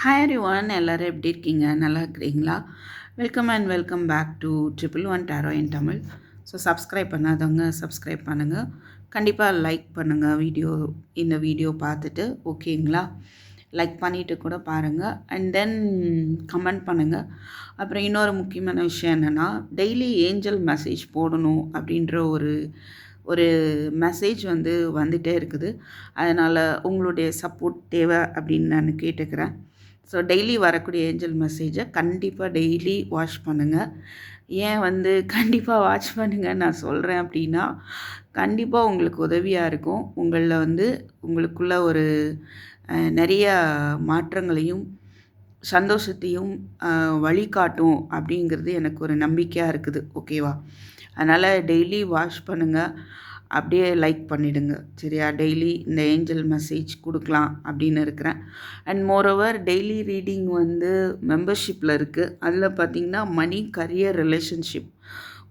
Hi one எல்லோரும் எப்படி இருக்கீங்க? நல்லா இருக்கிறீங்களா? Welcome and welcome back to triple one tarot in Tamil so subscribe பண்ணாதவங்க சப்ஸ்கிரைப் பண்ணுங்கள் கண்டிப்பாக லைக் பண்ணுங்கள் வீடியோ இந்த வீடியோ பார்த்துட்டு ஓகேங்களா லைக் பண்ணிவிட்டு கூட பாருங்கள் அண்ட் தென் கமெண்ட் பண்ணுங்கள் அப்புறம் இன்னொரு முக்கியமான விஷயம் என்னென்னா டெய்லி ஏஞ்சல் மெசேஜ் போடணும் அப்படின்ற ஒரு ஒரு மெசேஜ் வந்து வந்துகிட்டே இருக்குது. அதனால் உங்களுடைய சப்போர்ட் தேவை அப்படின்னு நான் கேட்டுக்கிறேன். ஸோ டெய்லி வரக்கூடிய ஏஞ்சல் மெசேஜை கண்டிப்பாக டெய்லி வாட்ச் பண்ணுங்கள் ஏன் வந்து கண்டிப்பாக வாட்ச் பண்ணுங்கள் நான் சொல்கிறேன் அப்படின்னா கண்டிப்பாக உங்களுக்கு உதவியாக இருக்கும். உங்களில் வந்து உங்களுக்குள்ள ஒரு நிறைய மாற்றங்களையும் சந்தோஷத்தையும் வழிகாட்டும் அப்படிங்கிறது எனக்கு ஒரு நம்பிக்கையாக இருக்குது. ஓகேவா அதனால் டெய்லி வாஷ் பண்ணுங்கள் அப்படியே லைக் பண்ணிவிடுங்க சரியா? டெய்லி இந்த ஏஞ்சல் மெசேஜ் கொடுக்கலாம் அப்படின்னு இருக்கிறேன். அண்ட் மோரோவர் டெய்லி ரீடிங் வந்து மெம்பர்ஷிப்பில் இருக்குது அதில் பார்த்திங்கன்னா மணி கரியர் ரிலேஷன்ஷிப்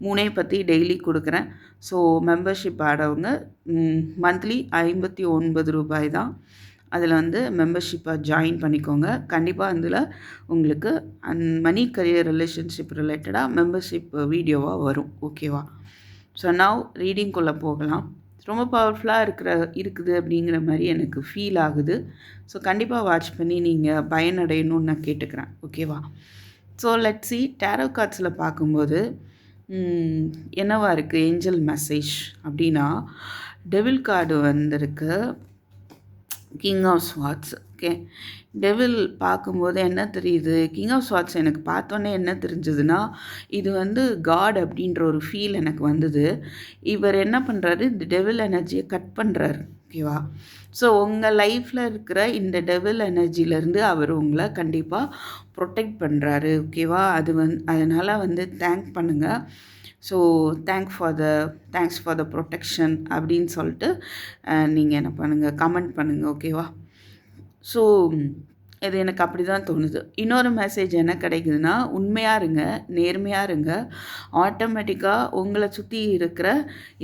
மூணே பற்றி டெய்லி கொடுக்குறேன். ஸோ மெம்பர்ஷிப் ஆடவங்க மந்த்லி ஐம்பத்தி ஒன்பது ரூபாய் தான். அதில் வந்து மெம்பர்ஷிப்பாக ஜாயின் பண்ணிக்கோங்க. கண்டிப்பாக அதில் உங்களுக்கு அந் மணி கரியர் ரிலேஷன்ஷிப் ரிலேட்டடாக மெம்பர்ஷிப் வீடியோவாக வரும். ஓகேவா ஸோ நவ் ரீடிங்குள்ளே போகலாம். ரொம்ப பவர்ஃபுல்லாக இருக்கிற இருக்குது அப்படிங்கிற மாதிரி எனக்கு ஃபீல் ஆகுது. ஸோ கண்டிப்பாக வாட்ச் பண்ணி நீங்கள் பயனடையணும்னு நான் கேட்டுக்கிறேன். ஓகேவா ஸோ லெட் சி டேரோ கார்ட்ஸில் பார்க்கும்போது என்னவா இருக்குது ஏஞ்சல் மெசேஜ் அப்படின்னா டெவில் கார்டு வந்திருக்கு. King of swords okay devil பார்க்கும்போது என்ன தெரியுது? கிங் ஆஃப் ஸ்வாட்ஸ் எனக்கு பார்த்தோன்னே என்ன தெரிஞ்சதுன்னா இது வந்து காட் அப்படின்ற ஒரு ஃபீல் எனக்கு வந்தது. இவர் என்ன பண்ணுறாரு இந்த டெவில் எனர்ஜியை கட் பண்ணுறாரு ஓகேவா ஸோ உங்கள் லைஃப்பில் இருக்கிற இந்த டெவில் எனர்ஜிலேருந்து அவர் உங்களை கண்டிப்பாக ப்ரொடெக்ட் பண்ணுறாரு ஓகேவா அது வந் அதனால் வந்து தேங்க் பண்ணுங்கள் so thank for the thanks for the protection அப்படின்னு சொல்லிட்டு நீங்கள் என்ன பண்ணுங்கள் கமெண்ட் பண்ணுங்கள் ஓகேவா ஸோ இது எனக்கு அப்படி தான் தோணுது. இன்னொரு மெசேஜ் என்ன கிடைக்குதுன்னா உண்மையாக இருங்க நேர்மையாக இருங்க. ஆட்டோமேட்டிக்காக உங்களை சுற்றி இருக்கிற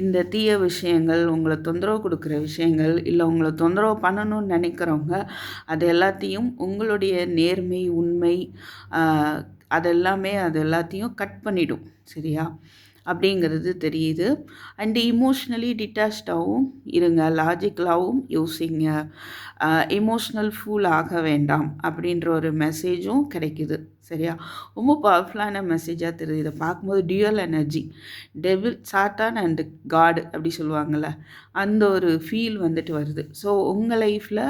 இந்த தீய விஷயங்கள் உங்களை தொந்தரவு கொடுக்குற விஷயங்கள் இல்லை உங்களை தொந்தரவு பண்ணணும்னு நினைக்கிறவங்க அது எல்லாத்தையும் உங்களுடைய நேர்மை உண்மை அதெல்லாமே அது எல்லாத்தையும் கட் பண்ணிடும் சரியா? அப்படிங்கிறது தெரியுது. அண்டு இமோஷ்னலி டிட்டாச்சாகவும் இருங்க லாஜிக்கலாகவும் யோசிங்க. இமோஷ்னல் ஃபூல் ஆக வேண்டாம் அப்படின்ற ஒரு மெசேஜும் கிடைக்குது. சரியா? ரொம்ப பவர்ஃபுல்லான மெசேஜாக தெரியுது. இதை பார்க்கும்போது டியூயல் எனர்ஜி டெவில் சாத்தான் அண்டு காடு அப்படி சொல்லுவாங்கள்ல அந்த ஒரு ஃபீல் வந்துட்டு வருது. ஸோ உங்கள் லைஃப்பில்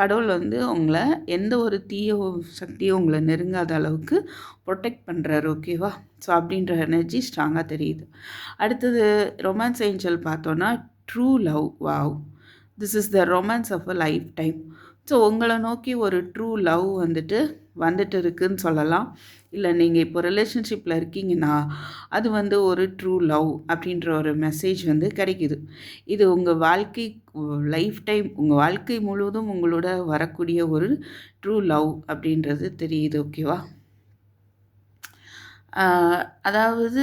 கடவுள் வந்து உங்களை எந்த ஒரு தீய சக்தியும் உங்களை நெருங்காத அளவுக்கு ப்ரொடெக்ட் பண்ணுறாரு ஓகேவா ஸோ அப்படின்ற எனர்ஜி ஸ்ட்ராங்காக தெரியுது. அடுத்தது ரொமான்ஸ் ஏஞ்சல் பார்த்தோன்னா true love wow this is the romance of a lifetime so உங்களை நோக்கி ஒரு ட்ரூ லவ் வந்துட்டு வந்துட்டு இருக்குன்னு சொல்லலாம். இல்லை நீங்கள் இப்போ ரிலேஷன்ஷிப்பில் இருக்கீங்கன்னா அது வந்து ஒரு ட்ரூ லவ் அப்படின்ற ஒரு மெசேஜ் வந்து கிடைக்குது. இது உங்கள் வாழ்க்கை லைஃப் டைம் உங்கள் வாழ்க்கை முழுவதும் உங்களோட வரக்கூடிய ஒரு ட்ரூ லவ் அப்படின்றது தெரியுது ஓகேவா அதாவது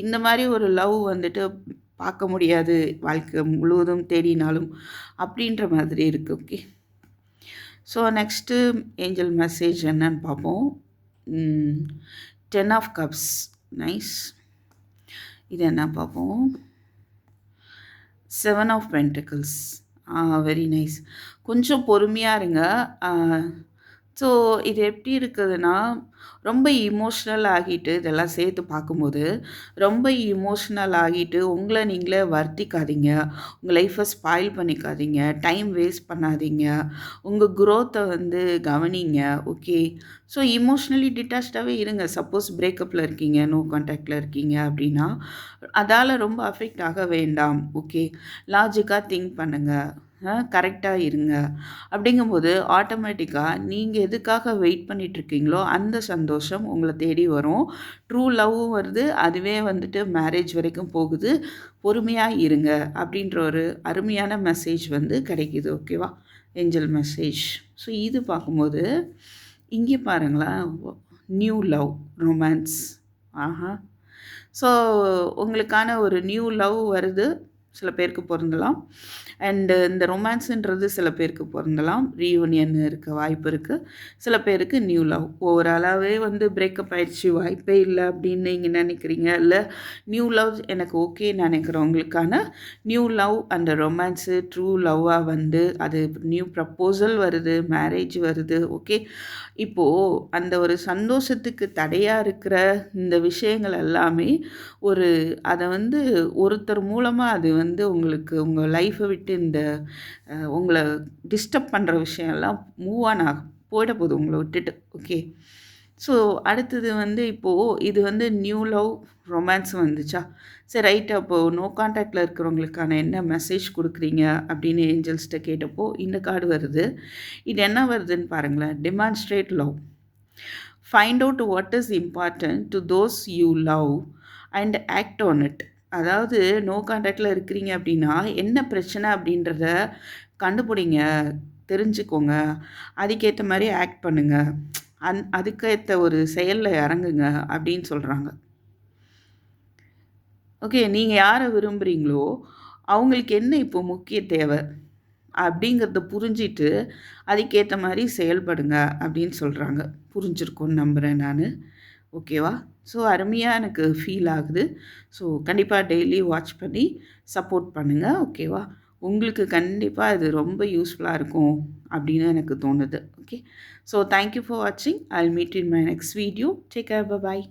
இந்த மாதிரி ஒரு லவ் வந்துட்டு பார்க்க முடியாது வாழ்க்கை முழுவதும் தேடினாலும் அப்படின்ற மாதிரி இருக்குது okay so next angel message என்னன்னு பார்ப்போம். டென் ஆஃப் கப்ஸ் நைஸ் இது என்ன பார்ப்போம்? Seven of pentacles very nice கொஞ்சம் பொறுமையாக இருங்க. ஸோ இது எப்படி இருக்குதுன்னா ரொம்ப இமோஷ்னல் ஆகிட்டு இதெல்லாம் சேர்த்து பார்க்கும்போது ரொம்ப இமோஷ்னல் ஆகிட்டு உங்களை நீங்களே வருத்திக்காதீங்க. உங்கள் லைஃப்பை ஸ்பாயில் பண்ணிக்காதீங்க. டைம் வேஸ்ட் பண்ணாதீங்க. உங்கள் குரோத்தை வந்து கவனிங்க. ஓகே ஸோ இமோஷ்னலி டிட்டாச்சாகவே இருங்க. சப்போஸ் பிரேக்கப்பில் இருக்கீங்க நோ கான்டாக்டில் இருக்கீங்க அப்படின்னா அதால் ரொம்ப அஃபெக்ட் ஆக வேண்டாம். ஓகே லாஜிக்காக திங்க் பண்ணுங்கள் கரெக்டாக இருங்க. அப்படிங்கும்போது ஆட்டோமேட்டிக்காக நீங்கள் எதுக்காக வெயிட் பண்ணிகிட்ருக்கீங்களோ அந்த சந்தோஷம் உங்களை தேடி வரும். ட்ரூ லவ்வும் வருது அதுவே வந்துட்டு மேரேஜ் வரைக்கும் போகுது. பொறுமையாக இருங்க அப்படின்ற ஒரு அருமையான மெசேஜ் வந்து கிடைக்கிது ஓகேவா? Angel message. ஸோ இது பார்க்கும்போது இங்கே பாருங்களேன் நியூ லவ் ரொமான்ஸ். ஆஹா. ஸோ உங்களுக்கான ஒரு நியூ லவ் வருது. சில பேருக்கு பொருந்தலாம். அண்டு இந்த ரொமான்ஸுன்றது சில பேருக்கு பொருந்தலாம். ரீயூனியன் இருக்க வாய்ப்பு இருக்குது சில பேருக்கு நியூ லவ் ஓவராலாகவே வந்து பிரேக்கப் ஆயிடுச்சு வாய்ப்பே இல்லை அப்படின்னு நீங்கள் நினைக்கிறீங்க. இல்லை நியூ லவ் எனக்கு ஓகே நினைக்கிறவங்களுக்கான நியூ லவ் அந்த ரொமான்ஸு ட்ரூ லவ்வாக வந்து அது நியூ ப்ரப்போசல் வருது மேரேஜ் வருது ஓகே இப்போது அந்த ஒரு சந்தோஷத்துக்கு தடையாக இருக்கிற இந்த விஷயங்கள் எல்லாமே ஒரு அதை வந்து ஒருத்தர் மூலமாக அது வந்து வந்து உங்களுக்கு உங்கள் லைஃப்பை விட்டு இந்த உங்களை டிஸ்டர்ப் பண்ணுற விஷயம்லாம் மூவ் ஆன் ஆகும் போயிட போகுது உங்களை விட்டுட்டு. ஓகே ஸோ அடுத்தது வந்து இப்போது இது வந்து நியூ லவ் ரொமான்ஸ் வந்துச்சா? சரி ரைட் அப்போது நோ கான்டாக்டில் இருக்கிறவங்களுக்கான என்ன மெசேஜ் கொடுக்குறீங்க அப்படின்னு ஏஞ்சல்ஸ்கிட்ட கேட்டப்போ இந்த கார்டு வருது. இது என்ன வருதுன்னு பாருங்களேன். Demonstrate love find out what is important to those you love and act on it அதாவது நோ கான்டாக்டில் இருக்கிறீங்க அப்படின்னா என்ன பிரச்சனை அப்படின்றத கண்டுபிடிங்க தெரிஞ்சுக்கோங்க. அதுக்கேற்ற மாதிரி ஆக்ட் பண்ணுங்கள் அந் அதுக்கேற்ற ஒரு செயலில் இறங்குங்க அப்படின்னு சொல்கிறாங்க ஓகே நீங்கள் யாரை விரும்புகிறீங்களோ அவங்களுக்கு என்ன இப்போ முக்கிய தேவை அப்படிங்கிறத புரிஞ்சிட்டு அதுக்கேற்ற மாதிரி செயல்படுங்க அப்படின்னு சொல்கிறாங்க புரிஞ்சிருக்கோன்னு நம்புகிறேன் நான். ஓகேவா? ஸோ அருமையாக எனக்கு ஃபீல் ஆகுது. ஸோ கண்டிப்பாக டெய்லி வாட்ச் பண்ணி சப்போர்ட் பண்ணுங்கள் ஓகேவா? உங்களுக்கு கண்டிப்பாக இது ரொம்ப யூஸ்ஃபுல்லாக இருக்கும் அப்படின்னு எனக்கு தோணுது ஓகே? ஸோ தேங்க்யூ ஃபார் வாட்சிங் I meet in my next video take care bye